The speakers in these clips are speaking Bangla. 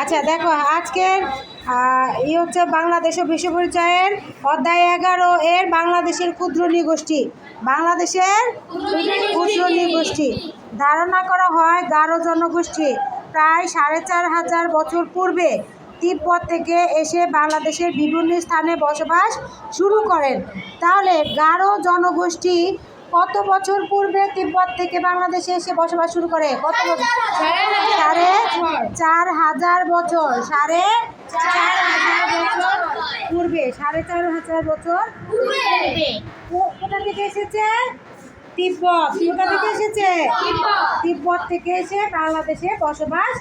আচ্ছা দেখো, আজকের ই হচ্ছে বাংলাদেশ ও বিশ্ব পরিচয়ের অধ্যায় এগারো এর বাংলাদেশের ক্ষুদ্র নৃগোষ্ঠী বাংলাদেশের ক্ষুদ্র নৃগোষ্ঠী ধারণা করা হয় গারো জনগোষ্ঠী। প্রায় সাড়ে চার হাজার বছর পূর্বে তিব্বত থেকে এসে বাংলাদেশের বিভিন্ন স্থানে বসবাস শুরু করেন। তাহলে গারো জনগোষ্ঠী কত বছর পূর্বে তিব্বত থেকে বাংলাদেশে এসে বসবাস শুরু করে? কত বছর? সাড়ে চার হাজার বছর। সাড়ে চার হাজার বছর। পূর্বে। সাড়ে চার হাজার বছর কোথা থেকে এসেছে? তিব্বত। কোথা থেকে এসেছে? তিব্বত। থেকে এসে বাংলাদেশে বসবাস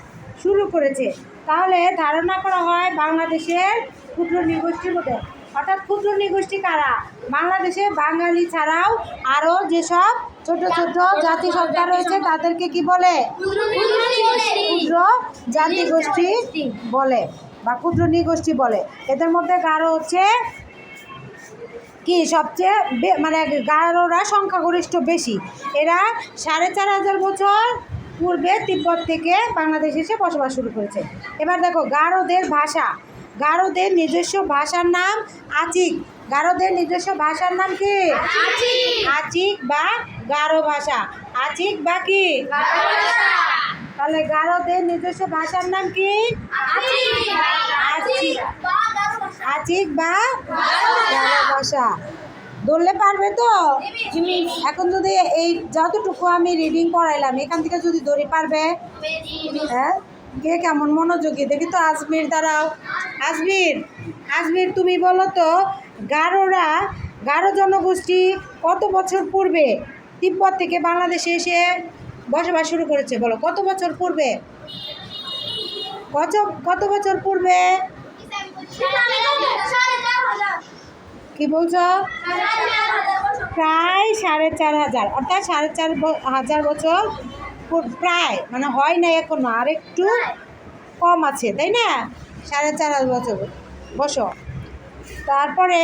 শুরু করেছে। তাহলে ধারণা করা হয় বাংলাদেশের ক্ষুদ্র নৃগোষ্ঠীর মধ্যে। অর্থাৎ ক্ষুদ্র নৃগোষ্ঠী কারা? বাংলাদেশে বাঙালি ছাড়াও আরও যেসব ছোট ছোট জাতি সত্তা রয়েছে, তাদেরকে কি বলে? ক্ষুদ্র জাতি গোষ্ঠী বলে বা ক্ষুদ্র নৃগোষ্ঠী বলে। এদের মধ্যে কারও হচ্ছে কি সবচেয়ে মানে গারোরা সংখ্যাগরিষ্ঠ বেশি। এরা সাড়ে চার হাজার বছর পূর্বে তিব্বত থেকে বাংলাদেশ এসে বসবাস শুরু করেছে। এবার দেখো, গারোদের ভাষা। গারোদের নিজস্ব ভাষার নাম আচিক। গারোদের নিজস্ব ভাষার নাম কি? আচিক। বা গারো ভাষা। আচিক বা কি? তাহলে গারোদের নিজস্ব ভাষার নাম কি? আচিক। আচিক। বা গারো ভাষা। ধরলে পারবে তো? এখন যদি এই যতটুকু আমি রিডিং করাইলাম এখান থেকে যদি ধরে পারবে? হ্যাঁ? কে কেমন মনোযোগী? দেখি তো আজমির দাঁড়াও। আজমির আজমির তুমি বলো তো গারোরা গারো জনগোষ্ঠী কত বছর পূর্বে তিব্বত থেকে বাংলাদেশে এসে বসবাস শুরু করেছে? বলো কত বছর পূর্বে? কত কত বছর পূর্বে? কি বলছ? প্রায় সাড়ে চার হাজার অর্থাৎ সাড়ে চার হাজার বছর প্রায় মানে হয় না এখনও, আর একটু কম আছে, তাই না? সাড়ে চার বছর। বসো। তারপরে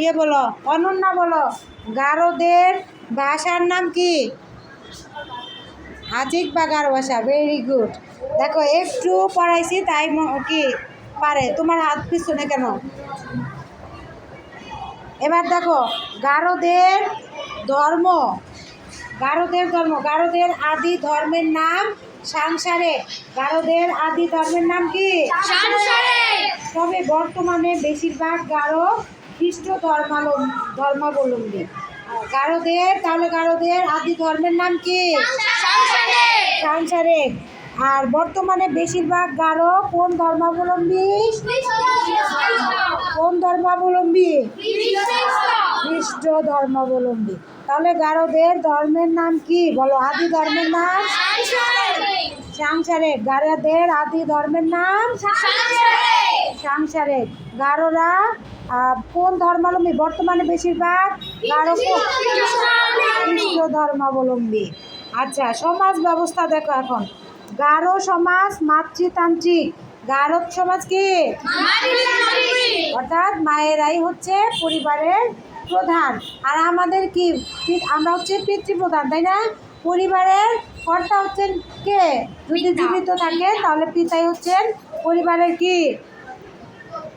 ইয়ে বলো, অনন্যা বলো, গারোদের ভাষার নাম কি? হাজিক বা গারো ভাষা ভেরি গুড দেখো, একটু পড়াইছি, তাই কি পারে? তোমার হাত পিছনে কেন? এবার দেখো, গারোদের ধর্ম গারোদের ধর্ম গারোদের আদি ধর্মের নাম সাংসারে। গারোদের আদি ধর্মের নাম কি? তবে বর্তমানে বেশিরভাগ গারো খ্রিস্ট ধর্মালম ধর্মাবলম্বী। গারোদের তাহলে গারোদের আদি ধর্মের নাম কি? সাংসারিক আর বর্তমানে বেশিরভাগ গারো কোন ধর্মাবলম্বী? কোন ধর্মাবলম্বী? খ্রিস্ট ধর্মাবলম্বী। তাহলে গারোদের ধর্মের নাম কি? বলো আদি ধর্মের নাম? সাংসারিক। গারোদের আদি ধর্মের নাম? সাংসারিক। গারোরা কোন ধর্মাবলম্বী? বর্তমানে বেশিরভাগ গারো খ্রিস্ট ধর্মাবলম্বী। আচ্ছা সমাজ ব্যবস্থা দেখো এখন। গারো সমাজ মাতৃতান্ত্রিক। গারো সমাজ কি? অর্থাৎ মায়েরাই হচ্ছে পরিবারের প্রধান। আর আমাদের কি? আমরা হচ্ছে পিতৃপ্রধান তাই না? পরিবারের কর্তা হচ্ছেন কে? যদি জীবিত থাকে তাহলে পিতাই হচ্ছেন পরিবারের কি?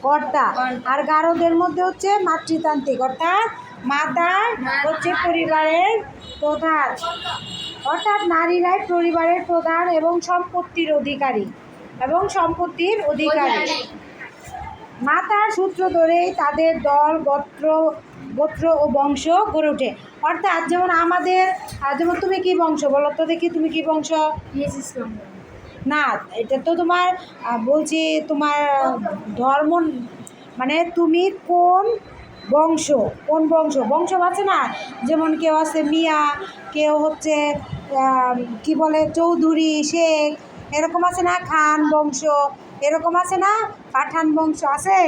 কর্তা। আর গারোদের মধ্যে হচ্ছে মাতৃতান্ত্রিক অর্থাৎ মাতা হচ্ছে পরিবারের প্রধান। অর্থাৎ নারীরাই পরিবারের প্রধান এবং সম্পত্তির অধিকারী এবং সম্পত্তির অধিকারী। মাতার সূত্র ধরেই তাদের দল গোত্র গোত্র ও বংশ গড়ে ওঠে। অর্থাৎ যেমন আমাদের যেমন তুমি কি বংশ বলো? তো দেখি তুমি কি বংশ? না এটা তো তোমার বলছি তোমার ধর্ম মানে তুমি কোন বংশ কোন বংশ? বংশ আছে না? যেমন কেউ আছে মিয়া কেউ হচ্ছে কি বলে চৌধুরী শেখ এরকম আছে না? খান বংশ এরকম আছে না? পাঠান বংশ আছে?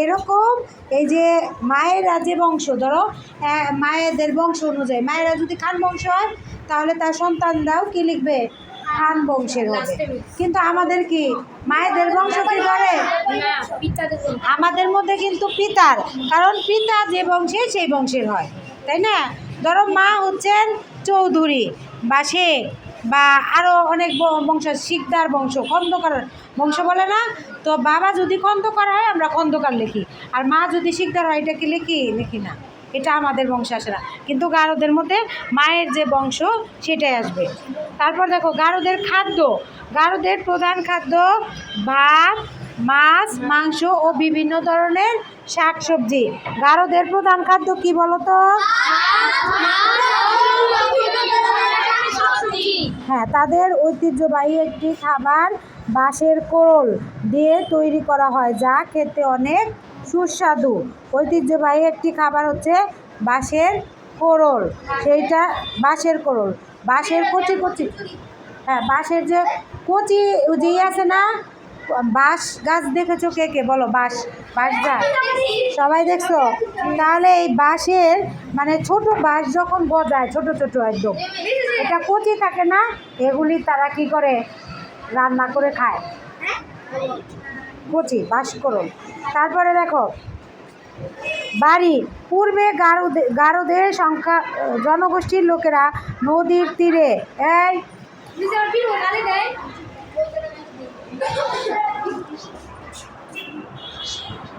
এরকম এই যে মায়েরা যে বংশ ধরো মায়েদের বংশ অনুযায়ী। মায়েরা যদি খান বংশ হয় তাহলে তার সন্তানরাও কি লিখবে? খান বংশের হবে। কিন্তু আমাদের কি? মায়েদের বংশ কি করে আমাদের মধ্যে কিন্তু পিতার। কারণ পিতা যে বংশে সেই বংশের হয়। তাই না? ধরো মা হচ্ছেন চৌধুরী বা শেখ বা আরও অনেক বংশ, শিকদার বংশ, খন্দকার বংশ বলে না? তো বাবা যদি খন্দকার হয়, আমরা খন্দকার লিখি। আর মা যদি শিকদার হয়, এটা কি লিখি? লিখি না। এটা আমাদের বংশে আসে না। কিন্তু গারোদের মধ্যে মায়ের যে বংশ, সেটাই আসবে। তারপর দেখো, গারোদের খাদ্য। গারোদের প্রধান খাদ্য ভাত, মাছ, মাংস ও বিভিন্ন ধরনের শাকসবজি। গারোদের প্রধান খাদ্য কি বলো তো হ্যাঁ তাদের ঐতিহ্যবাহী একটি খাবার বাঁশের কোরল দিয়ে তৈরি করা হয়, যা খেতে অনেক সুস্বাদু। ঐতিহ্যবাহী একটি খাবার হচ্ছে বাঁশের কোরল সেইটা বাঁশের কোরল বাঁশের কচি কচি। হ্যাঁ বাঁশের যে কচি যে ইয়ে আছে না বাঁশ গাছ দেখেছ কে কে? বলো, বাঁশ বাঁশ গাছ সবাই দেখছ? তাহলে এই বাঁশের মানে ছোট বাঁশ যখন গজায়, ছোট ছোট একদম, এটা কচি থাকে না? এগুলি তারা কি করে? রান্না করে খায়। কচি বাস করুন তারপরে দেখো, বাড়ি, পূর্বে গারোদে, গারোদের সংখ্যা, জনগোষ্ঠীর লোকেরা নদীর তীরে, এই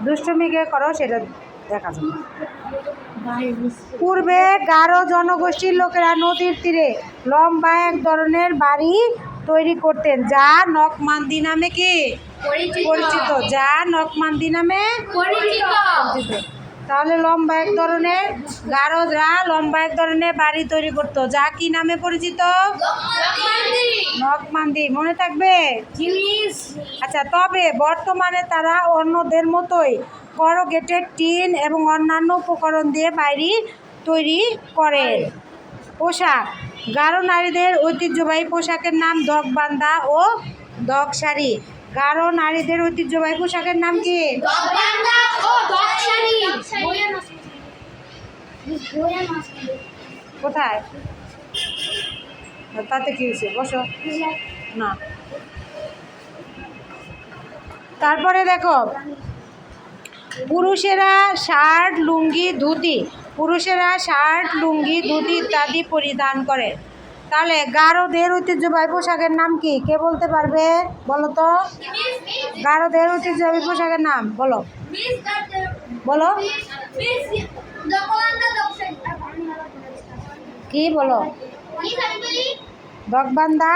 দুষ্টমিকে করো সেটা দেখা যাবে। পূর্বে গারো জনগোষ্ঠীর লোকেরা নদীর তীরে লম্বা এক ধরনের বাড়ি তৈরি করতেন যা নকমান্দি নামে কি? পরিচিত। যা নকমান্দি নামে? পরিচিত। তাহলে লম্বা এক ধরনের গারোদরা লম্বা এক ধরনের বাড়ি তৈরি করতো। যা কি নামে পরিচিত? নকমান্দি মনে থাকবে? আচ্ছা তবে বর্তমানে তারা অন্যদের মতোই করগেটেড টিন এবং অন্যান্য উপকরণ দিয়ে বাড়ি তৈরি করে। পোশাক। গারো নারীদের ঐতিহ্যবাহী পোশাকের নাম দগবান্ধা ও দগ শাড়ি গারো নারীদের ঐতিহ্যবাহী পোশাকের নাম কি? কোথায়? তাতে কি হয়েছে? বসো। না। তারপরে দেখো, পুরুষেরা শার্ট লুঙ্গি ধুতি, পুরুষেরা শার্ট লুঙ্গি ধুতি ইত্যাদি পরিধান করে। তাহলে গারোদের ঐতিহ্যবাহী পোশাকের নাম কি? কে বলতে পারবে? বলো তো। গারোদের ঐতিহ্যবাহী পোশাকের নাম, বলো। বলো। কি বলো? দগবান্দা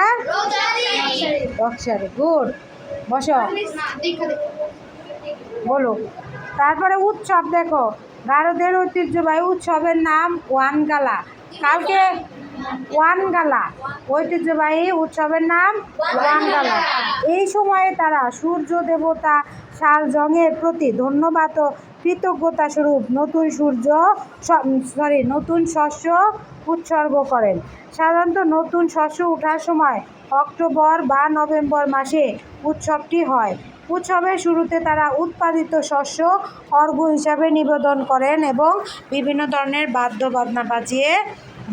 দক্ষারি গুড। বসো। বলো। তারপরে উৎসব দেখো। গারোদের ঐতিহ্যবাহী উৎসবের নাম ওয়ানগালা। কালকে ওয়ানগালা। ঐতিহ্যবাহী উৎসবের নাম ওয়ানগালা। এই সময়ে তারা সূর্য দেবতা শাল জংয়ের প্রতি ধন্যবাদ ও কৃতজ্ঞতা স্বরূপ নতুন সূর্য সরি নতুন শস্য উৎসর্গ করেন। সাধারণত নতুন শস্য ওঠার সময় অক্টোবর বা নভেম্বর মাসে উৎসবটি হয়। উৎসবের শুরুতে তারা উৎপাদিত শস্য অর্ঘ্য হিসাবে নিবেদন করেন এবং বিভিন্ন ধরনের বাদ্য বাজনা বাজিয়ে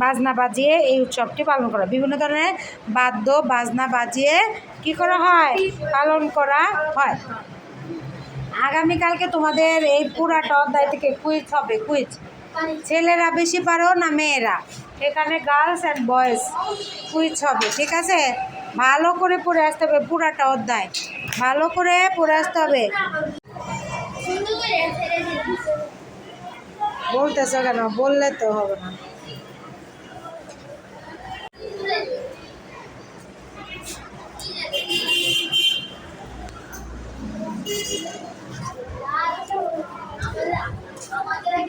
বাজনা বাজিয়ে এই উৎসবটি পালন করা বিভিন্ন ধরনের বাদ্য বাজনা বাজিয়ে কি করা হয়? পালন করা হয়। আগামীকালকে তোমাদের এই পুরাটা অধ্যায় থেকে কুইজ হবে কুইজ ছেলেরা বেশি পারো না মেয়েরা? এখানে গার্লস অ্যান্ড বয়েজ কুইজ হবে, ঠিক আছে? ভালো করে পড়ে আসতে হবে পুরাটা অধ্যায়। ভালো করে পড়ে আসতে হবে। বলতেছো কেন? বললে তো হবে না।